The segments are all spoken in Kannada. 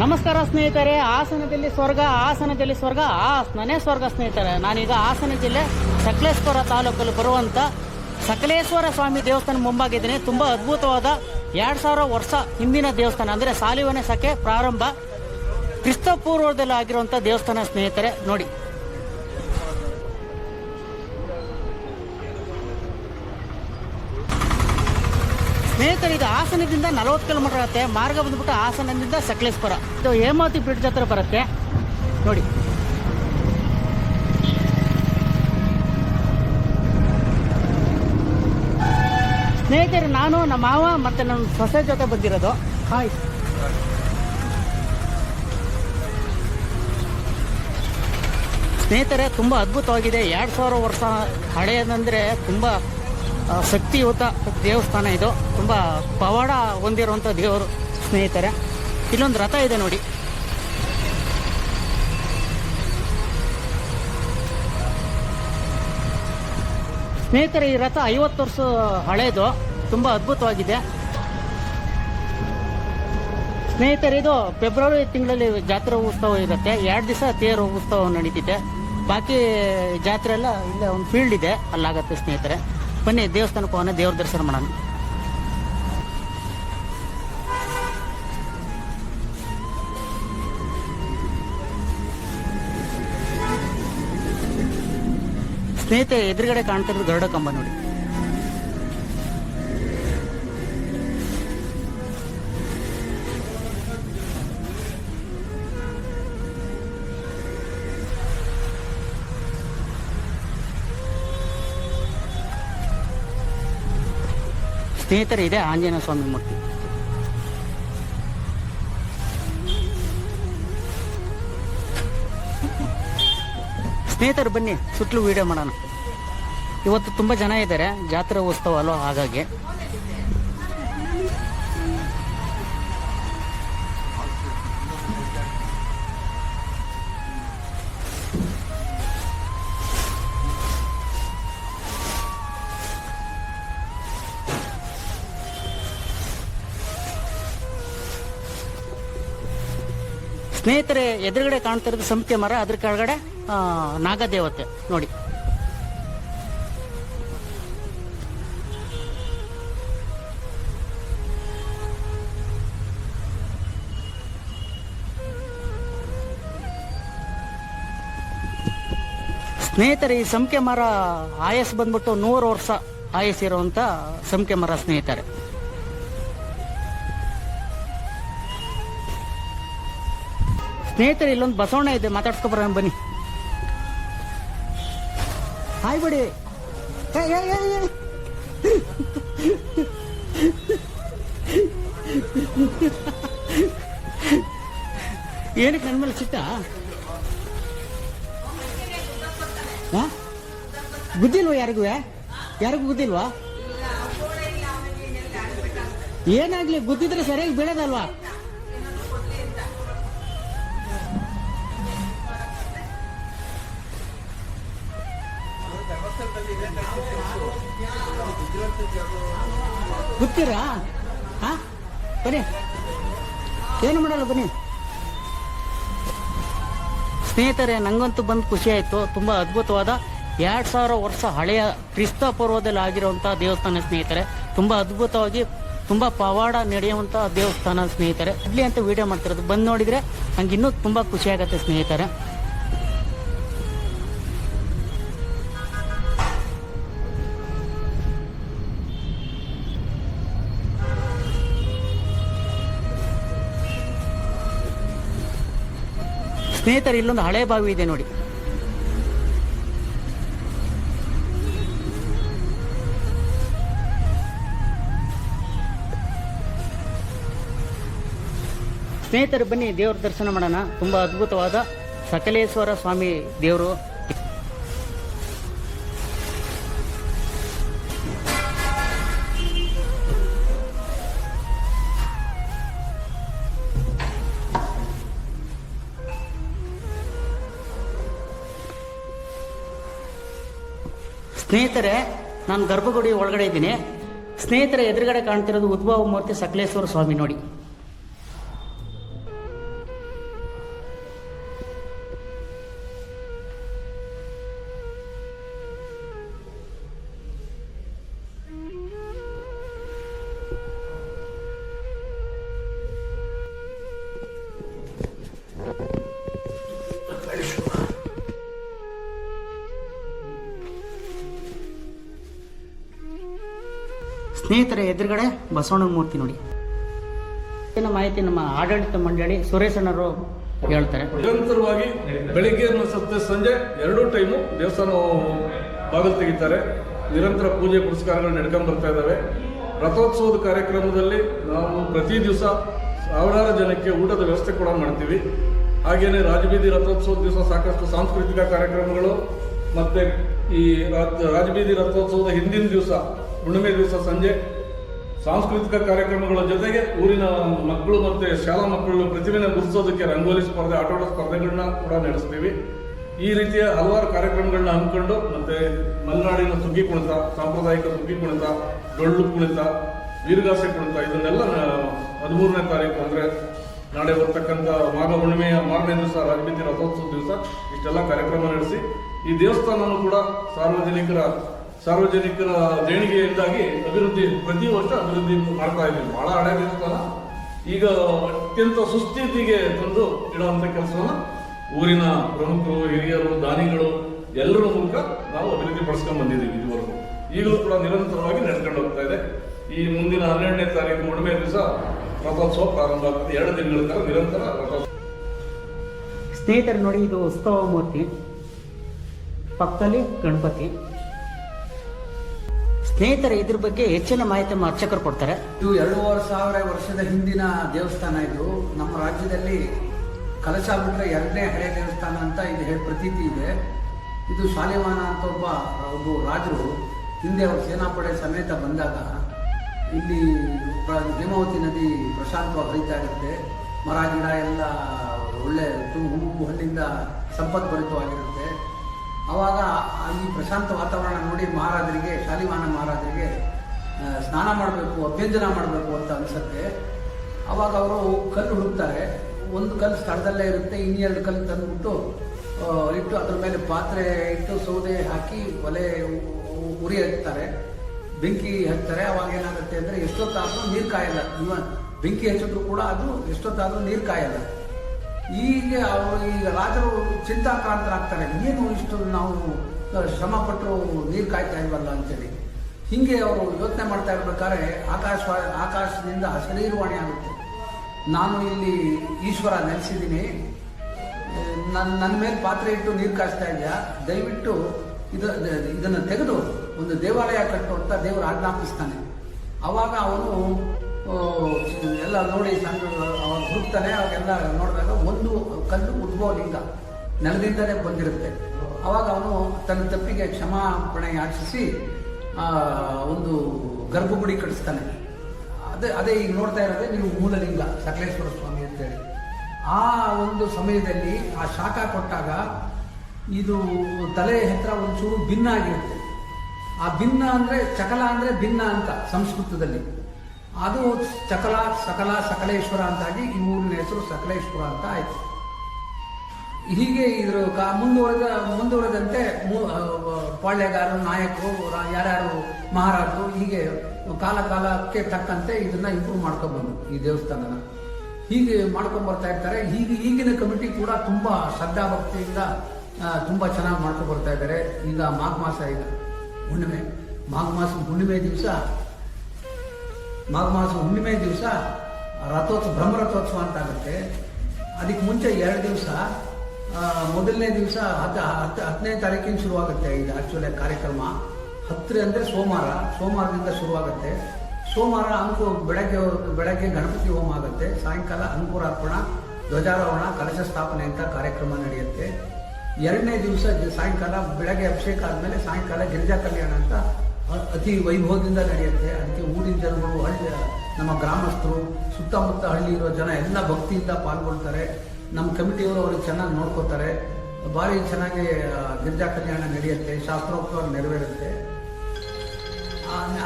ನಮಸ್ಕಾರ ಸ್ನೇಹಿತರೆ, ಹಾಸನದಲ್ಲಿ ಸ್ವರ್ಗ ಹಾಸನದಲ್ಲಿ ಸ್ವರ್ಗ, ಹಾಸನನೇ ಸ್ವರ್ಗ ಸ್ನೇಹಿತರೆ. ನಾನೀಗ ಹಾಸನ ಜಿಲ್ಲೆ ಸಕಲೇಶ್ವರ ತಾಲೂಕಲ್ಲಿ ಬರುವಂತ ಸಕಲೇಶ್ವರ ಸ್ವಾಮಿ ದೇವಸ್ಥಾನ ಮುಂಭಾಗಿದ್ದೀನಿ ತುಂಬಾ ಅದ್ಭುತವಾದ ಎರಡು ಸಾವಿರ ವರ್ಷ ಹಿಂದಿನ ದೇವಸ್ಥಾನ, ಅಂದ್ರೆ ಸಾಲಿವನೆ ಸಕೆ ಪ್ರಾರಂಭ ಕ್ರಿಸ್ತಪೂರ್ವದಲ್ಲಿ ಆಗಿರುವಂಥ ದೇವಸ್ಥಾನ ಸ್ನೇಹಿತರೆ, ನೋಡಿ. ಸ್ನೇಹಿತರೆ ಇದು ಹಾಸನದಿಂದ ನಲವತ್ತು ಕಿಲೋಮೀಟರ್ ಆಗುತ್ತೆ. ಮಾರ್ಗ ಬಂದ್ಬಿಟ್ಟು ಹಾಸನದಿಂದ ಸಕಲೇಶ್ವರ ಇದು ಹೇಮಾವತಿ ಬ್ರಿಡ್ಜ್ ಹತ್ರ ಬರುತ್ತೆ. ನೋಡಿ. ಸ್ನೇಹಿತರೆ, ನಾನು, ನಮ್ಮ ಮಾವ ಮತ್ತೆ ನನ್ನ ಸೊಸೆ ಜೊತೆ ಬಂದಿರೋದು. ಹಾಯ್ ಸ್ನೇಹಿತರೆ, ತುಂಬ ಅದ್ಭುತವಾಗಿದೆ. ಎರಡು ಸಾವಿರ ವರ್ಷ ಹಳೆಯದಂದರೆ ತುಂಬ ಶಕ್ತಿಯುತ ದೇವಸ್ಥಾನ ಇದು. ತುಂಬ ಪವಾಡ ಹೊಂದಿರುವಂಥ ದೇವರು ಸ್ನೇಹಿತರೆ. ಇಲ್ಲೊಂದು ರಥ ಇದೆ ನೋಡಿ. ಸ್ನೇಹಿತರೆ, ಈ ರಥ ಐವತ್ತು ವರ್ಷ ಹಳೆಯದು ತುಂಬ ಅದ್ಭುತವಾಗಿದೆ. ಸ್ನೇಹಿತರೆ, ಇದು ಫೆಬ್ರವರಿ ತಿಂಗಳಲ್ಲಿ ಜಾತ್ರೆ ಉತ್ಸವ ಇರುತ್ತೆ. ಎರಡು ದಿವಸ ತೇರು ಉತ್ಸವ ನಡೀತಿದೆ. ಬಾಕಿ ಜಾತ್ರೆ ಎಲ್ಲ ಇಲ್ಲೇ ಒಂದು ಫೀಲ್ಡ್ ಇದೆ. ಅಲ್ಲಾಗತ್ತೆ ಸ್ನೇಹಿತರೆ. ಬನ್ನಿ ದೇವಸ್ಥಾನಕ್ಕೆ ಹೋಗೋಣ ದೇವ್ರ ದರ್ಶನ ಮಾಡೋಣ. ಸ್ನೇಹಿತರೆ ಎದುರುಗಡೆ ಕಾಣ್ತಿರೋದು ಗರುಡ ಕಂಬ ನೋಡಿ. ಸ್ನೇಹಿತರೆ ಇದೆ ಆಂಜನೇಯ ಸ್ವಾಮಿ ಮೂರ್ತಿ. ಸ್ನೇಹಿತರು ಬನ್ನಿ, ಸುತ್ತಲೂ ವೀಡಿಯೋ ಮಾಡೋಣ. ಇವತ್ತು ತುಂಬ ಜನ ಇದ್ದಾರೆ, ಜಾತ್ರೆ ಉತ್ಸವ ಅಲ್ವಾ ಹಾಗಾಗಿ. ಸ್ನೇಹಿತರೆ, ಎದುರುಗಡೆ ಕಾಣ್ತಾ ಇರೋದು ಸಂಪಿಗೆ ಮರ, ಅದ್ರ ಕೆಳಗಡೆ ನಾಗದೇವತೆ. ನೋಡಿ. ಸ್ನೇಹಿತರೆ, ಈ ಸಂಪಿಗೆ ಮರ ಆಯಸ್ ಬಂದ್ಬಿಟ್ಟು ನೂರು ವರ್ಷ ಆಯಸ್ ಇರುವಂತ ಸಂಪಿಗೆ ಮರ ಸ್ನೇಹಿತರೆ. ಸ್ನೇಹಿತರೆ, ಇಲ್ಲೊಂದು ಬಸವಣ್ಣ ಇದೆ, ಮಾತಾಡ್ಸ್ಕೊ ಬರೋಣ ಬನ್ನಿ. ಹಾಯ್ ಬಿಡಿ. ಏನಕ್ಕೆ ನನ್ನ ಮೇಲೆ ಸಿಟ್ಟ? ಗುದ್ದಿಲ್ವಾ ಯಾರಿಗೂ ಯಾರಿಗೂ ಗುದ್ದಿಲ್ವಾ? ಏನಾಗ್ಲಿ, ಗುದ್ದಿದ್ರೆ ಸರಿಯಾಗಿ ಬೀಳೋದಲ್ವಾ? ಗೊತ್ತೀರಾ? ಬನ್ನಿ. ಏನು ಮಾಡಲ್ಲ ಬನ್ನಿ? ಸ್ನೇಹಿತರೆ, ನಂಗಂತೂ ಬಂದು ಖುಷಿ ಆಯಿತು. ತುಂಬ ಅದ್ಭುತವಾದ ಎರಡು ಸಾವಿರ ವರ್ಷ ಹಳೆಯ ಕ್ರಿಸ್ತ ಪೂರ್ವದಲ್ಲಿ ಆಗಿರುವಂಥ ದೇವಸ್ಥಾನ ಸ್ನೇಹಿತರೆ. ತುಂಬ ಅದ್ಭುತವಾಗಿ ತುಂಬ ಪವಾಡ ನಡೆಯುವಂಥ ದೇವಸ್ಥಾನ ಸ್ನೇಹಿತರೆ. ಇಲ್ಲಿ ಅಂತ ವಿಡಿಯೋ ಮಾಡ್ತಿರೋದು. ಬಂದು ನೋಡಿದರೆ ನಂಗೆ ಇನ್ನೂ ತುಂಬ ಖುಷಿ ಆಗುತ್ತೆ ಸ್ನೇಹಿತರೆ. ಸ್ನೇಹಿತರೆ, ಇಲ್ಲೊಂದು ಹಳೆ ಬಾವಿ ಇದೆ ನೋಡಿ. ಸ್ನೇಹಿತರು, ಬನ್ನಿ ದೇವ್ರ ದರ್ಶನ ಮಾಡೋಣ. ತುಂಬಾ ಅದ್ಭುತವಾದ ಸಕಲೇಶ್ವರ ಸ್ವಾಮಿ ದೇವರು. ಸ್ನೇಹಿತರೆ ನಾನು ಗರ್ಭಗುಡಿ ಒಳಗಡೆ ಇದ್ದೀನಿ. ಸ್ನೇಹಿತರ ಎದುರುಗಡೆ ಕಾಣ್ತಿರೋದು ಉದ್ಭವ ಮೂರ್ತಿ ಸಕಲೇಶ್ವರ ಸ್ವಾಮಿ ನೋಡಿ. ಸ್ನೇಹಿತರ ಎದುರುಗಡೆ ಬಸವಣ್ಣನ ಮೂರ್ತಿ ನೋಡಿ. ಹೆಚ್ಚಿನ ಮಾಹಿತಿ ನಮ್ಮ ಆಡಳಿತ ಮಂಡಳಿ ಸುರೇಶಣ್ಣರು ಹೇಳ್ತಾರೆ. ನಿರಂತರವಾಗಿ ಬೆಳಿಗ್ಗೆ ಮತ್ತು ಸಂಜೆ ಎರಡೂ ಟೈಮು ದೇವಸ್ಥಾನ ಬಾಗಿಲು ತೆಗಿತಾರೆ. ನಿರಂತರ ಪೂಜೆ ಪುರಸ್ಕಾರಗಳು ನಡ್ಕೊಂಡು ಬರ್ತಾ ಇದ್ದಾವೆ. ರಥೋತ್ಸವದ ಕಾರ್ಯಕ್ರಮದಲ್ಲಿ ನಾವು ಪ್ರತಿ ದಿವಸ ಸಾವಿರಾರು ಜನಕ್ಕೆ ಊಟದ ವ್ಯವಸ್ಥೆ ಕೂಡ ಮಾಡ್ತೀವಿ. ಹಾಗೆಯೇ ರಾಜಬೀದಿ ರಥೋತ್ಸವದ ದಿವಸ ಸಾಕಷ್ಟು ಸಾಂಸ್ಕೃತಿಕ ಕಾರ್ಯಕ್ರಮಗಳು ಮತ್ತು ಈ ರಾಜ ರಾಜಬೀದಿ ರಥೋತ್ಸವದ ಹಿಂದಿನ ದಿವಸ, ಹುಣ್ಣಿಮೆ ದಿವಸ ಸಂಜೆ, ಸಾಂಸ್ಕೃತಿಕ ಕಾರ್ಯಕ್ರಮಗಳ ಜೊತೆಗೆ ಊರಿನ ಮಕ್ಕಳು ಮತ್ತು ಶಾಲಾ ಮಕ್ಕಳು ಪ್ರತಿಭೆನ ಗುರುತಿಸೋದಕ್ಕೆ ರಂಗೋಲಿ ಸ್ಪರ್ಧೆ, ಆಟೋಟ ಸ್ಪರ್ಧೆಗಳನ್ನ ಕೂಡ ನಡೆಸ್ತೀವಿ. ಈ ರೀತಿಯ ಹಲವಾರು ಕಾರ್ಯಕ್ರಮಗಳನ್ನ ಹಮ್ಮಿಕೊಂಡು ಮತ್ತೆ ಮಲೆನಾಡಿನ ಸುಗ್ಗಿ ಕುಣಿತ, ಸಾಂಪ್ರದಾಯಿಕ ಸುಗ್ಗಿ ಕುಣಿತ, ಡೊಳ್ಳು ಕುಣಿತ, ವೀರಗಾಸೆ ಕುಣಿತ, ಇದನ್ನೆಲ್ಲ ಹದಿಮೂರನೇ ತಾರೀಕು ಅಂದ್ರೆ ನಾಳೆ ಬರ್ತಕ್ಕಂಥ ಮಾಘ ಹುಣ್ಣಿಮೆಯ ಮಾರನೇ ದಿವಸ ರಾಜಬೀದಿ ರಥೋತ್ಸವ ದಿವಸ ಇಷ್ಟೆಲ್ಲ ಕಾರ್ಯಕ್ರಮ ನಡೆಸಿ ಈ ದೇವಸ್ಥಾನನೂ ಕೂಡ ಸಾರ್ವಜನಿಕರ ಸಾರ್ವಜನಿಕರ ದೇಣಿಗೆಯಿಂದಾಗಿ ಅಭಿವೃದ್ಧಿ ಪ್ರತಿ ವರ್ಷ ಅಭಿವೃದ್ಧಿ ಮಾಡ್ತಾ ಇದ್ದೀವಿ. ಬಹಳ ಹಳೆ ದೇವಸ್ಥಾನ. ಈಗ ಅತ್ಯಂತ ಸುಸ್ಥಿತಿಗೆ ತಂದು ಇಡುವಂಥ ಕೆಲಸವನ್ನು ಊರಿನ ಪ್ರಮುಖರು, ಹಿರಿಯರು, ದಾನಿಗಳು ಎಲ್ಲರ ಮೂಲಕ ನಾವು ಅಭಿವೃದ್ಧಿ ಪಡಿಸ್ಕೊಂಡು ಬಂದಿದ್ದೀವಿ ಇದುವರೆಗೂ. ಈಗಲೂ ಕೂಡ ನಿರಂತರವಾಗಿ ನಡ್ಕೊಂಡು ಹೋಗ್ತಾ ಇದೆ. ಈ ಮುಂದಿನ ಹನ್ನೆರಡನೇ ತಾರೀಕು ಹುಣ್ಣಿಮೆ ದಿವಸ ರಥೋತ್ಸವ ಪ್ರಾರಂಭ ಆಗ್ತದೆ. ಎರಡು ದಿನಗಳ ಕಾಲ ನಿರಂತರ ರಥೋತ್ಸವ. ಸ್ನೇಹಿತರು ನೋಡಿ ಇದು ಉತ್ಸವ ಮೂರ್ತಿ. ಪಕ್ಕದಲ್ಲಿ ಗಣಪತಿ. ಸ್ನೇಹಿತರೆ ಇದ್ರ ಬಗ್ಗೆ ಹೆಚ್ಚಿನ ಮಾಹಿತಿ ನಮ್ಮ ಅರ್ಚಕರು ಕೊಡ್ತಾರೆ. ಇದು ಎರಡೂವರೆ ಸಾವಿರ ವರ್ಷದ ಹಿಂದಿನ ದೇವಸ್ಥಾನ ಇದು. ನಮ್ಮ ರಾಜ್ಯದಲ್ಲಿ ಕಲಶ ಬಿಟ್ಟರೆ ಎರಡನೇ ಹಳೆ ದೇವಸ್ಥಾನ ಅಂತ ಇದು ಹೇಳಿ ಪ್ರತೀತಿ ಇದೆ. ಇದು ಶಾಲಿವಾನ ಅಂತ ಒಬ್ಬ ಒಬ್ಬ ರಾಜರು ಹಿಂದೆ ಅವರು ಸೇನಾಪಡೆ ಸಮೇತ ಬಂದಾಗ ಇಲ್ಲಿ ಹೇಮಾವತಿ ನದಿ ಪ್ರಶಾಂತವಾಗಿ ಹರಿತಾ ಇರುತ್ತೆ. ಮರ, ಗಿಡ ಎಲ್ಲ ಒಳ್ಳೆ ಹೂವು ಹಣ್ಣಿಂದ ಸಂಪದ್ಭರಿತವಾಗಿರುತ್ತೆ ಆವಾಗ ಆ ಈ ಪ್ರಶಾಂತ ವಾತಾವರಣ ನೋಡಿ ಮಹಾರಾಜರಿಗೆ ಶಾಲಿವಾನ ಮಹಾರಾಜರಿಗೆ ಸ್ನಾನ ಮಾಡಬೇಕು, ಅಭ್ಯಂಜನ ಮಾಡಬೇಕು ಅಂತ ಅನಿಸುತ್ತೆ. ಆವಾಗ ಅವರು ಕಲ್ಲು ಹುಡುಕ್ತಾರೆ. ಒಂದು ಕಲ್ಲು ಸ್ಥಳದಲ್ಲೇ ಇರುತ್ತೆ, ಇನ್ನೆರಡು ಕಲ್ಲು ತಂದುಬಿಟ್ಟು ಇಟ್ಟು ಅದ್ರ ಮೇಲೆ ಪಾತ್ರೆ ಇಟ್ಟು ಸೌದೆ ಹಾಕಿ ಒಲೆ ಉರಿ ಹಚ್ತಾರೆ ಬೆಂಕಿ ಹಚ್ತಾರೆ ಅವಾಗ ಏನಾಗುತ್ತೆ ಅಂದರೆ ಎಷ್ಟೊತ್ತಾದರೂ ನೀರು ಕಾಯಲ್ಲ. ಇವ ಬೆಂಕಿ ಹಚ್ಚಿದ್ರು ಕೂಡ ಅದು ಎಷ್ಟೊತ್ತಾದರೂ ನೀರು ಕಾಯಲ್ಲ. ಈಗ ಅವರು ಈಗ ರಾಜರು ಚಿಂತಾಕ್ರಾಂತರಾಗ್ತಾರೆ. ಏನು ಇಷ್ಟು ನಾವು ಶ್ರಮ ಪಟ್ಟರು ನೀರು ಕಾಯ್ತಾ ಇಲ್ವಲ್ಲ ಅಂತೇಳಿ. ಹಿಂಗೆ ಅವರು ಯೋಚನೆ ಮಾಡ್ತಾ ಇರ್ಬೇಕಾದ್ರೆ ಆಕಾಶ ಆಕಾಶದಿಂದ ಶರೀರವಾಣಿ ಆಗುತ್ತೆ. ನಾನು ಇಲ್ಲಿ ಈಶ್ವರ ನೆಲೆಸಿದ್ದೀನಿ. ನನ್ನ ನನ್ನ ಮೇಲೆ ಪಾತ್ರೆ ಇಟ್ಟು ನೀರು ಕಾಯಿಸ್ತಾ ಇದೆಯಾ? ದಯವಿಟ್ಟು ಇದು, ಇದನ್ನು ತೆಗೆದು ಒಂದು ದೇವಾಲಯ ಕಟ್ಟು ಅಂತ ದೇವರು ಆಜ್ಞಾಪಿಸ್ತಾನೆ. ಅವಾಗ ಅವನು ಎಲ್ಲ ನೋಡಿ ಸಣ್ಣ ಅವನು ಹುಡುಕ್ತಾನೆ, ಅವಾಗೆಲ್ಲ ನೋಡಿದಾಗ ಒಂದು ಕಲ್ಲು ಉದ್ಭವ ಲಿಂಗ ನೆಲದಿಂದಲೇ ಬಂದಿರುತ್ತೆ. ಅವಾಗ ಅವನು ತನ್ನ ತಪ್ಪಿಗೆ ಕ್ಷಮಾಪಣೆ ಯಾಚಿಸಿ ಒಂದು ಗರ್ಭಗುಡಿ ಕಟ್ಟಿಸ್ತಾನೆ. ಅದೇ ಅದೇ ಈಗ ನೋಡ್ತಾ ಇರೋದೇ ನೀವು ಮೂಲಲಿಂಗ, ಸಕಲೇಶ್ವರ ಸ್ವಾಮಿ ಅಂತೇಳಿ. ಆ ಒಂದು ಸಮಯದಲ್ಲಿ ಆ ಶಾಖ ಕೊಟ್ಟಾಗ ಇದು ತಲೆ ಹತ್ರ ಒಂಚೂರು ಭಿನ್ನ ಆಗಿರುತ್ತೆ. ಆ ಭಿನ್ನ ಅಂದ್ರೆ ಚಕಲ ಅಂದ್ರೆ ಭಿನ್ನ ಅಂತ ಸಂಸ್ಕೃತದಲ್ಲಿ. ಅದು ಚಕಲ, ಸಕಲ, ಸಕಲೇಶ್ವರ ಅಂತಾಗಿ ಈ ಊರಿನ ಹೆಸರು ಸಕಲೇಶ್ವರ ಅಂತ ಆಯಿತು. ಹೀಗೆ ಇದ್ರ ಕಾ ಮುಂದುವರೆದ, ಮುಂದುವರೆದಂತೆ ಪಾಳ್ಯಗಾರರು, ನಾಯಕರು ಯಾರ್ಯಾರು ಮಹಾರಾಜರು ಹೀಗೆ ಕಾಲ ಕಾಲಕ್ಕೆ ತಕ್ಕಂತೆ ಇದನ್ನ ಇಂಪ್ರೂವ್ ಮಾಡ್ಕೊಂಡ್ಬಂದು ಈ ದೇವಸ್ಥಾನನ. ಹೀಗೆ ಮಾಡ್ಕೊಂಡ್ ಬರ್ತಾ ಇರ್ತಾರೆ. ಹೀಗೆ, ಈಗಿನ ಕಮಿಟಿ ಕೂಡ ತುಂಬಾ ಶ್ರದ್ಧಾಭಕ್ತಿಯಿಂದ ಭಕ್ತಿಯಿಂದ ತುಂಬಾ ಚೆನ್ನಾಗಿ ಮಾಡ್ಕೊಂಡು ಬರ್ತಾ ಇದ್ದಾರೆ. ಈಗ ಮಾಘ ಮಾಸ ಈಗ ಹುಣ್ಣಿಮೆ, ಮಾಘ ಮಾಸ ಹುಣ್ಣಿಮೆ ದಿವಸ, ಮಾಘ ಮಾಸ ಹುಣ್ಣಿಮೆ ದಿವಸ ರಥೋತ್ಸವ ಬ್ರಹ್ಮರಥೋತ್ಸವ ಅಂತ ಆಗುತ್ತೆ ಅದಕ್ಕೆ ಮುಂಚೆ ಎರಡು ದಿವಸ ಮೊದಲನೇ ದಿವಸ ಹತ್ತು ಹತ್ತು, ಹತ್ತನೇ ತಾರೀಕಿನ ಶುರುವಾಗುತ್ತೆ ಇದು ಆ್ಯಕ್ಚುಲಿ ಕಾರ್ಯಕ್ರಮ. ಹತ್ತಿರ ಅಂದರೆ ಸೋಮವಾರ, ಸೋಮವಾರದಿಂದ ಶುರುವಾಗುತ್ತೆ. ಸೋಮವಾರ ಅಂಕು ಬೆಳಗ್ಗೆ ಬೆಳಗ್ಗೆ ಗಣಪತಿ ಹೋಮ ಆಗುತ್ತೆ. ಸಾಯಂಕಾಲ ಅಂಕುರಾರ್ಪಣ, ಧ್ವಜಾರೋಹಣ, ಕಲಶ ಸ್ಥಾಪನೆ ಅಂತ ಕಾರ್ಯಕ್ರಮ ನಡೆಯುತ್ತೆ. ಎರಡನೇ ದಿವಸ ಸಾಯಂಕಾಲ, ಬೆಳಗ್ಗೆ ಅಭಿಷೇಕ ಆದಮೇಲೆ ಸಾಯಂಕಾಲ ಗಿರಿಜಾ ಕಲ್ಯಾಣ ಅಂತ ಅತಿ ವೈಭವದಿಂದ ನಡೆಯುತ್ತೆ. ಅದಕ್ಕೆ ಊರಿನ ಜನಗಳು ಹಳ್ಳಿ ನಮ್ಮ ಗ್ರಾಮಸ್ಥರು, ಸುತ್ತಮುತ್ತ ಹಳ್ಳಿ ಇರೋ ಜನ ಎಲ್ಲ ಭಕ್ತಿಯಿಂದ ಪಾಲ್ಗೊಳ್ತಾರೆ. ನಮ್ಮ ಕಮಿಟಿಯವರು ಅವ್ರಿಗೆ ಚೆನ್ನಾಗಿ ನೋಡ್ಕೋತಾರೆ. ಭಾರಿ ಚೆನ್ನಾಗಿ ಗಿರಿಜಾ ಕಲ್ಯಾಣ ನಡೆಯುತ್ತೆ. ಶಾಸ್ತ್ರೋಕ್ತವಾಗಿ ನೆರವೇರುತ್ತೆ.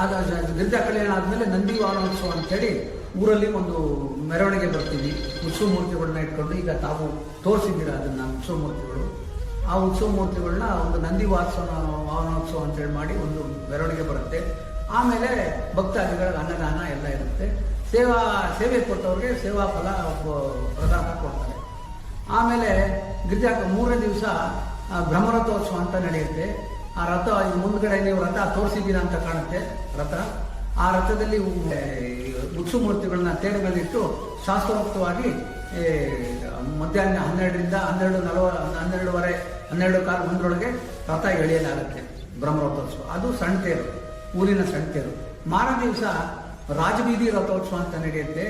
ಆದ ಗಿರಿಜಾ ಕಲ್ಯಾಣ ಆದಮೇಲೆ ನಂದಿ ವಾಹನೋತ್ಸವ ಅಂತೇಳಿ ಊರಲ್ಲಿ ಒಂದು ಮೆರವಣಿಗೆ ಬರ್ತೀವಿ. ಉತ್ಸವ ಮೂರ್ತಿಗಳನ್ನ ಇಟ್ಕೊಂಡು ಈಗ ತಾವು ತೋರಿಸಿದ್ದೀರ ಅದನ್ನು ಉತ್ಸವ ಮೂರ್ತಿಗಳು? ಆ ಉತ್ಸವ ಮೂರ್ತಿಗಳನ್ನ ಒಂದು ನಂದಿ ವಾತ್ಸವ ವಾಹನೋತ್ಸವ ಅಂತೇಳಿ ಮಾಡಿ ಒಂದು ಮೆರವಣಿಗೆ ಬರುತ್ತೆ. ಆಮೇಲೆ ಭಕ್ತಾದಿಗಳಿಗೆ ಅನ್ನದಾನ ಎಲ್ಲ ಇರುತ್ತೆ. ಸೇವಾ, ಸೇವೆ ಕೊಟ್ಟವ್ರಿಗೆ ಸೇವಾ ಫಲ ಪ್ರದಾನ ಕೊಡ್ತಾರೆ. ಆಮೇಲೆ ಗಿರಿಜಾ ಮೂರನೇ ದಿವಸ ಬ್ರಹ್ಮರಥೋತ್ಸವ ಅಂತ ನಡೆಯುತ್ತೆ. ಆ ರಥ ಮುಂದ್ಗಡೆ ನೀವು ರಥ ತೋರಿಸಿದ್ದೀರ ಅಂತ ಕಾಣುತ್ತೆ, ರಥ. ಆ ರಥದಲ್ಲಿ ಉತ್ಸವ ಮೂರ್ತಿಗಳನ್ನ ಇಟ್ಟು ಶಾಸ್ತ್ರೋಕ್ತವಾಗಿ ಮಧ್ಯಾಹ್ನ ಹನ್ನೆರಡರಿಂದ ಹನ್ನೆರಡು ನಲವ, ಹನ್ನೆರಡುವರೆ, ಹನ್ನೆರಡು ಕಾಲು ಒಂದರೊಳಗೆ ರಥ ಎಳೆಯಲಾಗುತ್ತೆ ಬ್ರಹ್ಮರಥೋತ್ಸವ. ಅದು ಸಣ್ಣ ಊರಿನ ಸಣ್ಣ ತೇರು ಮಾರ ದಿವಸ ರಾಜಬೀದಿ ರಥೋತ್ಸವ ಅಂತ ನಡೆಯುತ್ತೆ.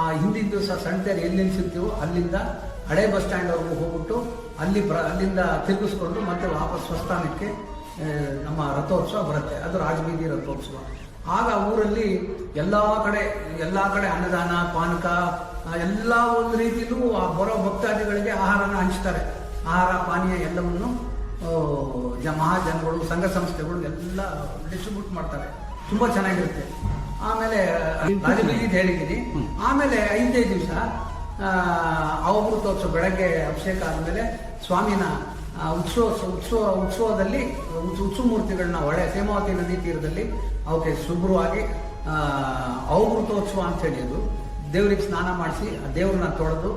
ಆ ಹಿಂದಿನ ದಿವಸ ಸಣ್ಣ ಎಲ್ಲಿ ನಿಲ್ಲಿಸುತ್ತೀವೋ ಅಲ್ಲಿಂದ ಹಳೆ ಬಸ್ ಸ್ಟ್ಯಾಂಡ್ವರೆಗೂ ಹೋಗ್ಬಿಟ್ಟು ಅಲ್ಲಿ ಬ್ರ ಅಲ್ಲಿಂದ ತಿರುಗಿಸ್ಕೊಂಡು ಮತ್ತೆ ವಾಪಸ್ ಸ್ವಸ್ಥಾನಕ್ಕೆ ನಮ್ಮ ರಥೋತ್ಸವ ಬರುತ್ತೆ. ಅದು ರಾಜಬೀದಿ ರಥೋತ್ಸವ. ಆಗ ಊರಲ್ಲಿ ಎಲ್ಲ ಕಡೆ ಎಲ್ಲ ಕಡೆ ಅನ್ನದಾನ, ಪಾನಕ ಎಲ್ಲ ಒಂದು ರೀತಿಯಲ್ಲೂ ಆ ಬರೋ ಭಕ್ತಾದಿಗಳಿಗೆ ಆಹಾರನ ಹಂಚ್ತಾರೆ. ಆಹಾರ, ಪಾನೀಯ ಎಲ್ಲವನ್ನು ಮಹಾಜನಗಳು, ಸಂಘ ಸಂಸ್ಥೆಗಳು ಎಲ್ಲ ಡಿಸ್ಟ್ರಿಬ್ಯೂಟ್ ಮಾಡ್ತಾರೆ. ತುಂಬ ಚೆನ್ನಾಗಿರುತ್ತೆ. ಆಮೇಲೆ ಹೇಳಿದ್ದೀನಿ. ಆಮೇಲೆ ಐದೇ ದಿವಸ ಅವಭೃತೋತ್ಸವ ಬೆಳಗ್ಗೆ ಅಭಿಷೇಕ ಆದಮೇಲೆ ಸ್ವಾಮಿನ ಉತ್ಸವ ಉತ್ಸವ, ಉತ್ಸವದಲ್ಲಿ, ಉತ್ಸ- ಉತ್ಸವ ಮೂರ್ತಿಗಳನ್ನ ಒಳ್ಳೆ ಸೇಮಾವತಿ ನದಿ ತೀರದಲ್ಲಿ ಅವಕ್ಕೆ ಶುಭ್ರವಾಗಿ ಅವಭೃತೋತ್ಸವ ಅಂತ ಹೇಳಿದ್ರು ದೇವರಿಗೆ ಸ್ನಾನ ಮಾಡಿಸಿ ಆ ದೇವ್ರನ್ನ ತೊಳೆದು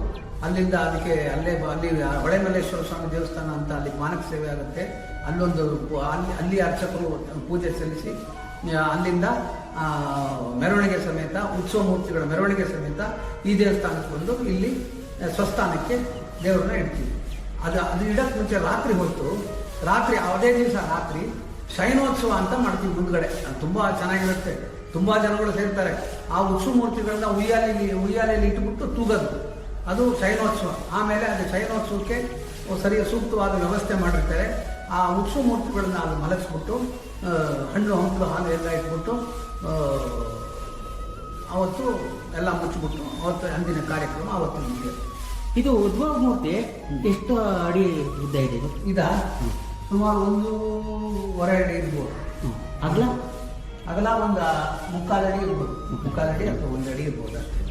ಅಲ್ಲಿಂದ ಅದಕ್ಕೆ ಅಲ್ಲೇ ಅಲ್ಲಿ ಹೊಳೆಮಲ್ಲೇಶ್ವರ ಸ್ವಾಮಿ ದೇವಸ್ಥಾನ ಅಂತ ಅಲ್ಲಿ ಮಾನಕ ಸೇವೆ ಆಗುತ್ತೆ. ಅಲ್ಲೊಂದು ಅಲ್ಲಿ ಅಲ್ಲಿ ಅರ್ಚಕರು ಪೂಜೆ ಸಲ್ಲಿಸಿ ಅಲ್ಲಿಂದ ಮೆರವಣಿಗೆ ಸಮೇತ, ಉತ್ಸವ ಮೂರ್ತಿಗಳ ಮೆರವಣಿಗೆ ಸಮೇತ ಈ ದೇವಸ್ಥಾನಕ್ಕೆ ಬಂದು ಇಲ್ಲಿ ಸ್ವಸ್ಥಾನಕ್ಕೆ ದೇವರನ್ನ ಇಡ್ತೀವಿ. ಅದು ಅದು ಇಡಕ್ಕೆ ಮುಂಚೆ ರಾತ್ರಿ ಹೊತ್ತು ರಾತ್ರಿ ಅದೇ ದಿವಸ ರಾತ್ರಿ ಶಯನೋತ್ಸವ ಅಂತ ಮಾಡ್ತೀವಿ ಮುಂದ್ಗಡೆ. ಅದು ತುಂಬಾ ಚೆನ್ನಾಗಿರುತ್ತೆ. ತುಂಬಾ ಜನಗಳು ಸೇರ್ತಾರೆ. ಆ ಉತ್ಸವ ಮೂರ್ತಿಗಳನ್ನ ಉಯ್ಯಾಲೆಯಲ್ಲಿ ಉಯ್ಯಾಲೆಯಲ್ಲಿ ಇಟ್ಟುಬಿಟ್ಟು ತೂಗೋದು. ಅದು ಶಯನೋತ್ಸವ ಆಮೇಲೆ ಅದು ಶಯನೋತ್ಸವಕ್ಕೆ ಸರಿ ಸೂಕ್ತವಾದ ವ್ಯವಸ್ಥೆ ಮಾಡಿರ್ತಾರೆ. ಆ ಉತ್ಸವ ಮೂರ್ತಿಗಳನ್ನ ಅದು ಮಲಗಿಸ್ಬಿಟ್ಟು ಹಣ್ಣು ಹಂಪಲು ಹಾಲು ಎಲ್ಲ ಇಟ್ಬಿಟ್ಟು ಅವತ್ತು ಎಲ್ಲ ಮುಚ್ಚಿಬಿಟ್ಟು ಅವತ್ತು ಅಂದಿನ ಕಾರ್ಯಕ್ರಮ ಅವತ್ತು ಮುಗಿಯುತ್ತೆ. ಇದು ಉದ್ಭವ ಮೂರ್ತಿ ಎಷ್ಟು ಅಡಿ ಉದ್ದ ಇದೆ ಇದು? ಸುಮಾರು ಹೊರ ಅಡಿ ಇರ್ಬೋದು. ಅಗಲ? ಅಗಲ ಒಂದು ಮುಕ್ಕಾಲು ಅಡಿ ಇರ್ಬೋದು. ಮುಕ್ಕಾಲು ಅಡಿ ಅಥವಾ ಒಂದು ಅಡಿ ಇರ್ಬೋದು ಅಷ್ಟೇ.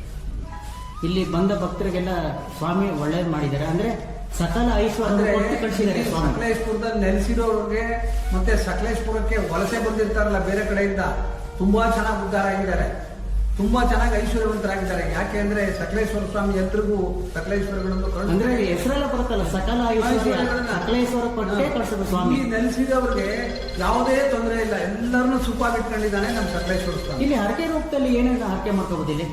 ಇಲ್ಲಿ ಬಂದ ಭಕ್ತರಿಗೆಲ್ಲ ಸ್ವಾಮಿ ಒಳ್ಳೇದು ಮಾಡಿದ್ದಾರೆ. ಅಂದ್ರೆ ಸಕಲ ಐಶ್ವರ್ಯ ಕಳಿಸಿದ್ದಾರೆ ಸಕಲೇಶ್ಪುರದಲ್ಲಿ ನೆಲೆಸಿರೋರಿಗೆ ಮತ್ತೆ ಸಕಲೇಶ್ಪುರಕ್ಕೆ ವಲಸೆ ಬಂದಿರ್ತಾರಲ್ಲ ಬೇರೆ ಕಡೆಯಿಂದ. ತುಂಬಾ ಚೆನ್ನಾಗಿ ಉದ್ಧಾರ ಆಗಿದ್ದಾರೆ. ತುಂಬಾ ಚೆನ್ನಾಗಿ ಐಶ್ವರ್ಯವಂತರಾಗಿದ್ದಾರೆ. ಯಾಕೆ ಅಂದ್ರೆ ಸಕಲೇಶ್ವರ ಸ್ವಾಮಿ ಎಲ್ರಿಗೂ ಸಕಲೇಶ್ವರಗಳನ್ನು ಅಂದ್ರೆ ಹೆಸರೆಲ್ಲ ಬರುತ್ತಲ್ಲ ಸಕಲ ಸಕಲೇಶ್ವರ ಪಟ್ಟೆ ಕಳಿಸಿದ ಸ್ವಾಮಿ. ನೆಲೆಸಿದವ್ರಿಗೆ ಯಾವುದೇ ತೊಂದರೆ ಇಲ್ಲ. ಎಲ್ಲರನ್ನೂ ಸುಖವಾಗಿ ಇಟ್ಕೊಂಡಿದ್ದಾನೆ ನಮ್ಮ ಸಕಲೇಶ್ವರ ಸ್ವಾಮಿ. ಇಲ್ಲಿ ಹರಕೆ ರೂಪದಲ್ಲಿ ಏನೇನು ಹರಕೆ ಮಾಡ್ಕೋಬಹುದು ಇಲ್ಲಿ?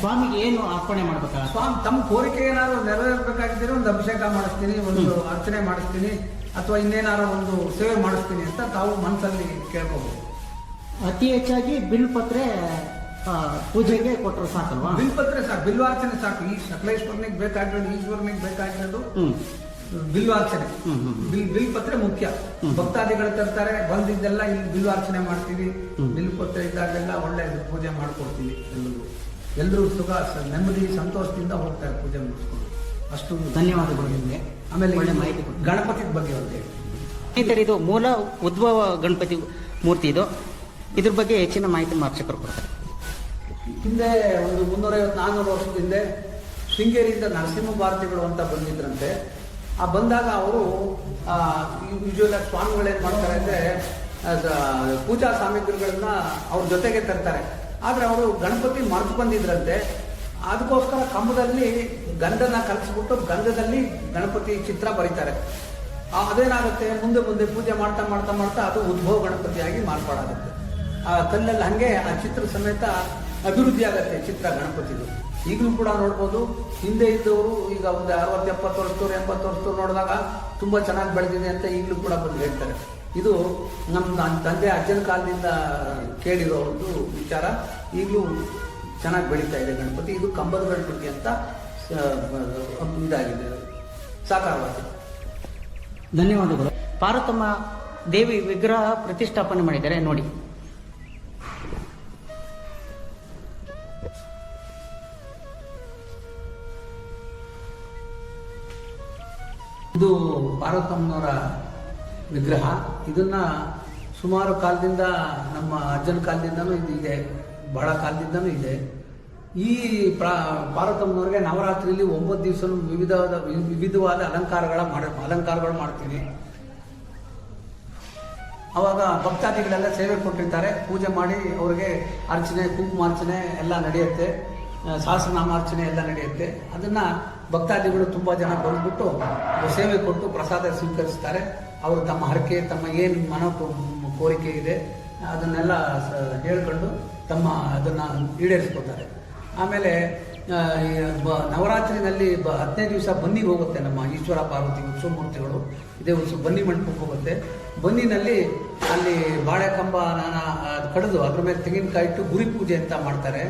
ಸ್ವಾಮಿಗೆ ಏನು ಅರ್ಪಣೆ ಮಾಡ್ಬೇಕಾ? ಸ್ವಾಮಿ ತಮ್ಮ ಕೋರಿಕೆ ಏನಾದ್ರು ನೆರವೇರ್ಬೇಕಾಗಿದ್ದರೆ ಒಂದು ಅಭಿಷೇಕ ಮಾಡಿಸ್ತೀನಿ ಒಂದು ಅರ್ಚನೆ ಮಾಡಿಸ್ತೀನಿ ಅಥವಾ ಇನ್ನೇನಾದ್ರು ಒಂದು ಸೇವೆ ಮಾಡಿಸ್ತೀನಿ ಅಂತ ತಾವು ಮನಸ್ಸಲ್ಲಿ ಕೇಳ್ಕೋಬಹುದು ಅತಿ ಹೆಚ್ಚಾಗಿ ಬಿಲ್ ಪತ್ರೆ ಪೂಜೆಗೆ ಕೊಟ್ಟರು ಸಾಕಲ್ವಾ? ಬಿಲ್ಪತ್ರೆ ಸಾಕು. ಬಿಲ್ವಾರ್ಚನೆ ಸಾಕು. ಈ ಸಕಲೇಶ್ವರನಿಗೆ ಬೇಕಾಗಿರೋದು ಈಶ್ವರನಿಗೆ ಬೇಕಾಗಿರೋದು ಬಿಲ್ವಾರ್ಚನೆ. ಬಿಲ್ ಬಿಲ್ಪತ್ರೆ ಮುಖ್ಯ. ಭಕ್ತಾದಿಗಳು ತರ್ತಾರೆ ಬಂದಿದ್ದೆಲ್ಲ ಇಲ್ಲಿ ಬಿಲ್ವಾರ್ಚನೆ ಮಾಡ್ತೀವಿ. ಬಿಲ್ ಬಿಲ್ಪತ್ರೆ ಇದ್ದಾಗೆಲ್ಲ ಒಳ್ಳೆ ಪೂಜೆ ಮಾಡ್ಕೊಡ್ತೀವಿ ಎಲ್ಲರೂ. ಎಲ್ಲರೂ ಸುಖ ನೆಮ್ಮದಿ ಸಂತೋಷದಿಂದ ಹೋಗ್ತಾರೆ ಪೂಜೆ ಮುಗಿಸ್ಕೊಂಡು. ಅಷ್ಟು ಧನ್ಯವಾದಗಳು ನಿಮಗೆ. ಆಮೇಲೆ ಒಳ್ಳೆ ಮಾಹಿತಿ ಗಣಪತಿ ಬಗ್ಗೆ ಒಂದು ಸ್ನೇಹಿತರೆ ಇದು ಮೂಲ ಉದ್ಭವ ಗಣಪತಿ ಮೂರ್ತಿ ಇದು. ಇದ್ರ ಬಗ್ಗೆ ಹೆಚ್ಚಿನ ಮಾಹಿತಿ ಮಾರ್ಚಕರು ಕೊಡ್ತಾರೆ. ಹಿಂದೆ ಒಂದು ಮುನ್ನೂರೈವತ್ತು ನಾನ್ನೂರು ವರ್ಷದ ಹಿಂದೆ ಶೃಂಗೇರಿಯಿಂದ ನರಸಿಂಹ ಭಾರತಿಗಳು ಅಂತ ಬಂದಿದ್ರಂತೆ. ಆ ಬಂದಾಗ ಅವರು ಯೂಶುವಲ್ ಸ್ವಾಮಿಗಳು ಏನು ಮಾಡ್ತಾರೆ ಅಂದರೆ ಪೂಜಾ ಸಾಮಗ್ರಿಗಳನ್ನ ಅವ್ರ ಜೊತೆಗೆ ತರ್ತಾರೆ. ಆದರೆ ಅವರು ಗಣಪತಿ ಮರೆತು ಬಂದಿದ್ರಂತೆ. ಅದಕ್ಕೋಸ್ಕರ ಕಂಬದಲ್ಲಿ ಗಂಧನ ಕಲಿಸ್ಬಿಟ್ಟು ಗಂಧದಲ್ಲಿ ಗಣಪತಿ ಚಿತ್ರ ಬರೀತಾರೆ. ಅದೇನಾಗುತ್ತೆ? ಮುಂದೆ ಮುಂದೆ ಪೂಜೆ ಮಾಡ್ತಾ ಮಾಡ್ತಾ ಮಾಡ್ತಾ ಅದು ಉದ್ಭವ ಗಣಪತಿಯಾಗಿ ಮಾರ್ಪಾಡಾಗುತ್ತೆ. ಆ ಕಲ್ಲಲ್ಲಿ ಹಂಗೆ ಆ ಚಿತ್ರ ಸಮೇತ ಅಭಿವೃದ್ಧಿ ಆಗತ್ತೆ ಚಿತ್ರ ಗಣಪತಿದು. ಈಗಲೂ ಕೂಡ ನೋಡ್ಬೋದು, ಹಿಂದೆ ಇದ್ದವರು ಈಗ ಒಂದು ಅರವತ್ತು, ಎಪ್ಪತ್ತು ವರ್ಷದವ್ರು, ಎಂಬತ್ತು ವರ್ಷದವ್ರು ನೋಡಿದಾಗ ತುಂಬ ಚೆನ್ನಾಗಿ ಬೆಳೆದಿದೆ ಅಂತ ಈಗಲೂ ಕೂಡ ಬಂದು ಹೇಳ್ತಾರೆ. ಇದು ನಮ್ಮ ನನ್ನ ತಂದೆ ಅಜ್ಜನ ಕಾಲದಿಂದ ಕೇಳಿರೋ ಒಂದು ವಿಚಾರ. ಈಗಲೂ ಚೆನ್ನಾಗಿ ಬೆಳೀತಾ ಇದೆ ಗಣಪತಿ. ಇದು ಕಂಬದ ಗಣಪತಿ ಅಂತ ಇದಾಗಿದೆ. ಸಾಕಾರವಾಗಿದೆ ಧನ್ಯವಾದಗಳು. ಪಾರ್ವತಮ್ಮ ದೇವಿ ವಿಗ್ರಹ ಪ್ರತಿಷ್ಠಾಪನೆ ಮಾಡಿದ್ದಾರೆ, ನೋಡಿ. ಇದು ಭಾರತಮ್ಮನವರ ವಿಗ್ರಹ. ಇದನ್ನ ಸುಮಾರು ಕಾಲದಿಂದ ನಮ್ಮ ಅಜ್ಜನ ಕಾಲದಿಂದನೂ ಇದು ಇದೆ, ಬಹಳ ಕಾಲದಿಂದನೂ ಇದೆ. ಈ ಪ್ರಾ ನವರಾತ್ರಿಯಲ್ಲಿ ಒಂಬತ್ತು ದಿವಸ ವಿವಿಧವಾದ ವಿವಿಧವಾದ ಅಲಂಕಾರಗಳ ಮಾಡ, ಅಲಂಕಾರಗಳು ಮಾಡ್ತೀವಿ. ಅವಾಗ ಭಕ್ತಾದಿಗಳೆಲ್ಲ ಸೇವೆ ಕೊಟ್ಟಿರ್ತಾರೆ, ಪೂಜೆ ಮಾಡಿ ಅವ್ರಿಗೆ ಅರ್ಚನೆ, ಕುಂಕುಮಾರ್ಚನೆ ಎಲ್ಲ ನಡೆಯುತ್ತೆ. ಸಹಸ್ರನಾಮಾರ್ಚನೆ ಎಲ್ಲ ನಡೆಯುತ್ತೆ. ಅದನ್ನ ಭಕ್ತಾದಿಗಳು ತುಂಬ ಜನ ಬಂದ್ಬಿಟ್ಟು ಸೇವೆ ಕೊಟ್ಟು ಪ್ರಸಾದ ಸ್ವೀಕರಿಸ್ತಾರೆ. ಅವರು ತಮ್ಮ ಹರಕೆ, ತಮ್ಮ ಏನು ಮನೋ ಕೋರಿಕೆ ಇದೆ, ಅದನ್ನೆಲ್ಲ ಹೇಳ್ಕೊಂಡು ತಮ್ಮ ಅದನ್ನು ಈಡೇರಿಸ್ಕೊತಾರೆ ಆಮೇಲೆ ನವರಾತ್ರಿನಲ್ಲಿ ಬ ಹದಿನೈದು ದಿವಸ ಬನ್ನಿ ಹೋಗುತ್ತೆ ನಮ್ಮ ಈಶ್ವರ ಪಾರ್ವತಿ ಉತ್ಸವ ಮೂರ್ತಿಗಳು ಇದೇ ಉತ್ಸವ ಬನ್ನಿ ಮಂಟಪಕ್ಕೆ ಹೋಗುತ್ತೆ. ಬನ್ನಿನಲ್ಲಿ ಅಲ್ಲಿ ಬಾಳೆ ಕಂಬ ನಾನು ಕಡಿದು, ಅದ್ರ ಮೇಲೆ ತೆಂಗಿನಕಾಯಿ ಇಟ್ಟು ಗುರಿ ಪೂಜೆ ಅಂತ ಮಾಡ್ತಾರೆ.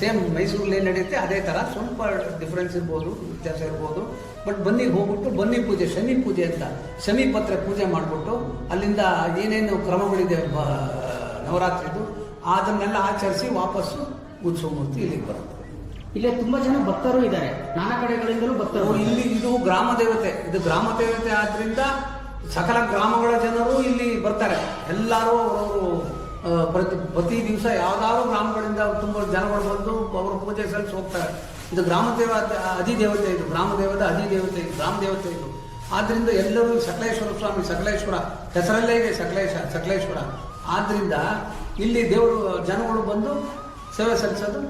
ಸೇಮ್ ಮೈಸೂರಲ್ಲಿ ಏನು ನಡೆಯುತ್ತೆ ಅದೇ ಥರ ಸ್ವಲ್ಪ ಡಿಫ್ರೆನ್ಸ್ ಇರ್ಬೋದು ವ್ಯತ್ಯಾಸ ಇರ್ಬೋದು. ಬಟ್ ಬನ್ನಿಗೆ ಹೋಗ್ಬಿಟ್ಟು ಬನ್ನಿ ಪೂಜೆ ಶನಿ ಪೂಜೆ ಅಂತ. ಶನಿ ಪತ್ರ ಪೂಜೆ ಮಾಡಿಬಿಟ್ಟು ಅಲ್ಲಿಂದ ಏನೇನು ಕ್ರಮಗಳಿದೆ ಬ ನವರಾತ್ರಿದು ಅದನ್ನೆಲ್ಲ ಆಚರಿಸಿ ವಾಪಸ್ಸು ಉತ್ಸವ ಮೂರ್ತಿ ಇಲ್ಲಿಗೆ ಬರುತ್ತೆ. ಇಲ್ಲೇ ತುಂಬಾ ಜನ ಭಕ್ತರು ಇದ್ದಾರೆ. ನಾನಾ ಕಡೆಗಳಿಂದಲೂ ಭಕ್ತರು ಇಲ್ಲಿ ಇದು ಗ್ರಾಮ ದೇವತೆ. ಇದು ಗ್ರಾಮ ದೇವತೆ ಆದ್ರಿಂದ ಸಕಲ ಗ್ರಾಮಗಳ ಜನರು ಇಲ್ಲಿ ಬರ್ತಾರೆ. ಎಲ್ಲರೂ ಅವರು ಪ್ರತಿ ಪ್ರತಿ ದಿವಸ ಯಾವ್ದಾದ್ರು ಗ್ರಾಮಗಳಿಂದ ತುಂಬ ಜನಗಳು ಬಂದು ಅವರು ಪೂಜೆ ಸಲ್ಲಿಸಿ ಹೋಗ್ತಾರೆ. ಇದು ಗ್ರಾಮ ದೇವ ಅಧಿದೇವತೆ ಇದು ಗ್ರಾಮ ದೇವದ ಅಧಿದೇವತೆ ಇದು ಗ್ರಾಮ ದೇವತೆ ಇದು. ಆದ್ದರಿಂದ ಎಲ್ಲರೂ ಸಕಲೇಶ್ವರ ಸ್ವಾಮಿ, ಸಕಲೇಶ್ವರ, ಹೆಸರಲ್ಲೇ ಇದೆ ಸಕಲೇಶ, ಸಕಲೇಶ್ವರ. ಆದ್ದರಿಂದ ಇಲ್ಲಿ ದೇವರು, ಜನಗಳು ಬಂದು ಸೇವೆ ಸಲ್ಲಿಸೋದು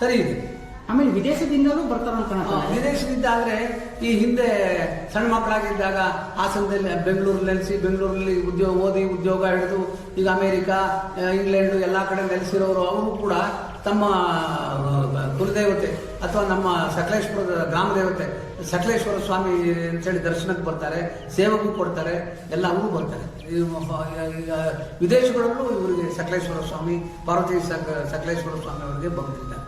ಸರಿ ಇದೆ. ಆಮೇಲೆ ವಿದೇಶದಿಂದಲೂ ಬರ್ತಾರಂತ ಆ. ವಿದೇಶದಿಂದ ಆದ್ರೆ ಈ ಹಿಂದೆ ಸಣ್ಣ ಮಕ್ಕಳಾಗಿದ್ದಾಗ ಹಾಸನದಲ್ಲಿ ಬೆಂಗಳೂರಲ್ಲಿ ನೆಲೆಸಿ ಬೆಂಗಳೂರಲ್ಲಿ ಉದ್ಯೋಗ ಓದಿ ಉದ್ಯೋಗ ಹಿಡಿದು ಈಗ ಅಮೇರಿಕ ಇಂಗ್ಲೆಂಡ್ ಎಲ್ಲ ಕಡೆ ನೆಲೆಸಿರೋರು ಅವರು ಕೂಡ ತಮ್ಮ ಗುರುದೇವತೆ ಕುಲದೇವತೆ ಅಥವಾ ನಮ್ಮ ಸಕಲೇಶ್ವರದ ಗ್ರಾಮ ದೇವತೆ ಸಕಲೇಶ್ವರ ಸ್ವಾಮಿ ಅಂತೇಳಿ ದರ್ಶನಕ್ಕೆ ಬರ್ತಾರೆ ಸೇವಕ್ಕೂ ಕೊಡ್ತಾರೆ ಎಲ್ಲ ಅವರು ಬರ್ತಾರೆ ವಿದೇಶಗಳಲ್ಲೂ ಇವರಿಗೆ ಸಕಲೇಶ್ವರ ಸ್ವಾಮಿ ಪಾರ್ವತಿ ಸಕ ಸಕಲೇಶ್ವರ ಸ್ವಾಮಿ ಅವರಿಗೆ ಬಂದಿದ್ದಾರೆ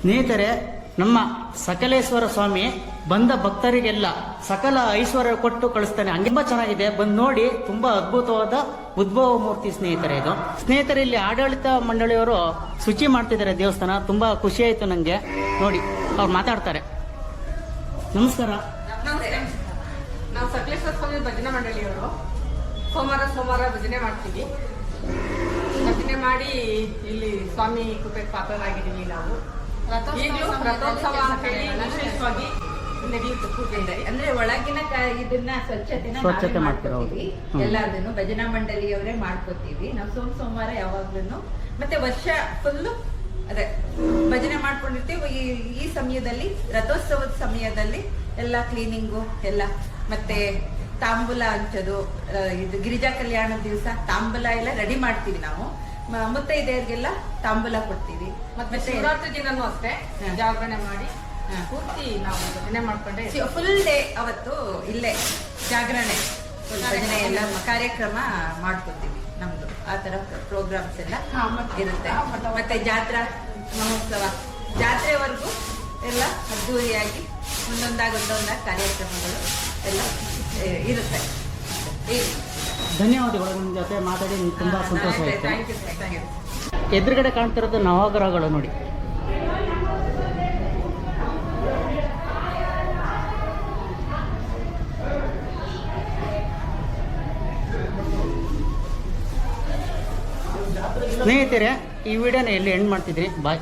ಸ್ನೇಹಿತರೆ, ನಮ್ಮ ಸಕಲೇಶ್ವರ ಸ್ವಾಮಿ ಬಂದ ಭಕ್ತರಿಗೆಲ್ಲ ಸಕಲ ಐಶ್ವರ್ಯ ಕೊಟ್ಟು ಕಳಿಸ್ತಾನೆ. ಹಂಗೆ ತುಂಬಾ ಚೆನ್ನಾಗಿದೆ. ಬಂದು ನೋಡಿ, ತುಂಬಾ ಅದ್ಭುತವಾದ ಉದ್ಭವ ಮೂರ್ತಿ ಸ್ನೇಹಿತರೆ ಇದು. ಸ್ನೇಹಿತರೆ, ಇಲ್ಲಿ ಆಡಳಿತ ಮಂಡಳಿಯವರು ಶುಚಿ ಮಾಡ್ತಿದ್ದಾರೆ ದೇವಸ್ಥಾನ. ತುಂಬಾ ಖುಷಿ ಆಯ್ತು ನಂಗೆ. ನೋಡಿ, ಅವ್ರು ಮಾತಾಡ್ತಾರೆ. ನಮಸ್ಕಾರ. ನಾವು ಸಕಲೇಶ್ವರ ಸ್ವಾಮಿ ಭಜನಾ ಮಂಡಳಿಯವರು. ಸೋಮವಾರ ಸೋಮವಾರ ಭಜನೆ ಮಾಡ್ತೀವಿ. ಭಜನೆ ಮಾಡಿ ಇಲ್ಲಿ ಸ್ವಾಮಿ ಕೃಪೆಗೆ ಪಾತ್ರರಾಗಿದ್ದೀವಿ ನಾವು. ಈಗಲೂ ರಥೋತ್ಸವ ಅಂತ ಹೇಳಿ ವಿಶೇಷವಾಗಿ ನಡೆಯುತ್ತೆ ಪೂಜೆ ಅಂದ್ರೆ ಒಳಗಿನ ಇದನ್ನ ಸ್ವಚ್ಛತೆನ ಸ್ವಚ್ಛತೆ ಮಾಡ್ತೀವಿ ಎಲ್ಲದನ್ನು. ಭಜನಾ ಮಂಡಳಿಯವರೇ ಮಾಡ್ಕೋತೀವಿ. ನಾವು ಸೋಮ ಸೋಮವಾರ ಯಾವಾಗ್ಲೂ ಮತ್ತೆ ವರ್ಷ ಫುಲ್ಲು ಅದೇ ಭಜನೆ ಮಾಡ್ಕೊಂಡಿರ್ತೀವಿ. ಈ ಈ ಸಮಯದಲ್ಲಿ ರಥೋತ್ಸವದ ಸಮಯದಲ್ಲಿ ಎಲ್ಲ ಕ್ಲೀನಿಂಗು ಎಲ್ಲ ಮತ್ತೆ ತಾಂಬೂಲ ಹಂಚೋದು ಇದು ಗಿರಿಜಾ ಕಲ್ಯಾಣದ ದಿವಸ ತಾಂಬೂಲ ಎಲ್ಲ ರೆಡಿ ಮಾಡ್ತೀವಿ ನಾವು. ಮ- ಮುತ್ತೈದೆಯರಿಗೆಲ್ಲ ತಾಂಬೂಲ ಕೊಡ್ತೀವಿ. ಮತ್ತೆ ಶಿವರಾತ್ರಿ ದಿನನೂ ಅಷ್ಟೇ ಜಾಗರಣೆ ಮಾಡಿ. ಪೂರ್ತಿ ನಾವು ಭಜನೆ ಮಾಡ್ಕೊಂಡೆ ಫುಲ್ ಡೇ ಅವತ್ತು ಇಲ್ಲೇ ಜಾಗರಣೆ. ಭಜನೆ ಎಲ್ಲ ಕಾರ್ಯಕ್ರಮ ಮಾಡ್ಕೊತೀವಿ ನಮ್ದು. ಆ ತರ ಪ್ರೋಗ್ರಾಮ್ಸ್ ಎಲ್ಲ ಇರುತ್ತೆ. ಮತ್ತೆ- ಜಾತ್ರಾ ಮಹೋತ್ಸವ. ಜಾತ್ರೆವರೆಗೂ ಎಲ್ಲ ಅದ್ದೂರಿಯಾಗಿ ಒಂದೊಂದಾಗಿ ಒಂದೊಂದಾಗಿ ಕಾರ್ಯಕ್ರಮಗಳು ಎಲ್ಲ ಇರುತ್ತೆ. ಧನ್ಯವಾದಗಳು ನಿಮ್ಮ ಜೊತೆ ಮಾತಾಡಿ ತುಂಬಾ ಸಂತೋಷ ಆಯ್ತು. ಎದುರುಗಡೆ ಕಾಣ್ತಿರೋದು ನವಗ್ರಹಗಳು ನೋಡಿ. ಸ್ನೇಹಿತರೆ ಈ ವಿಡಿಯೋನ ಎಲ್ಲಿ ಎಂಡ್ ಮಾಡ್ತಿದ್ರಿ ಬಾಯ್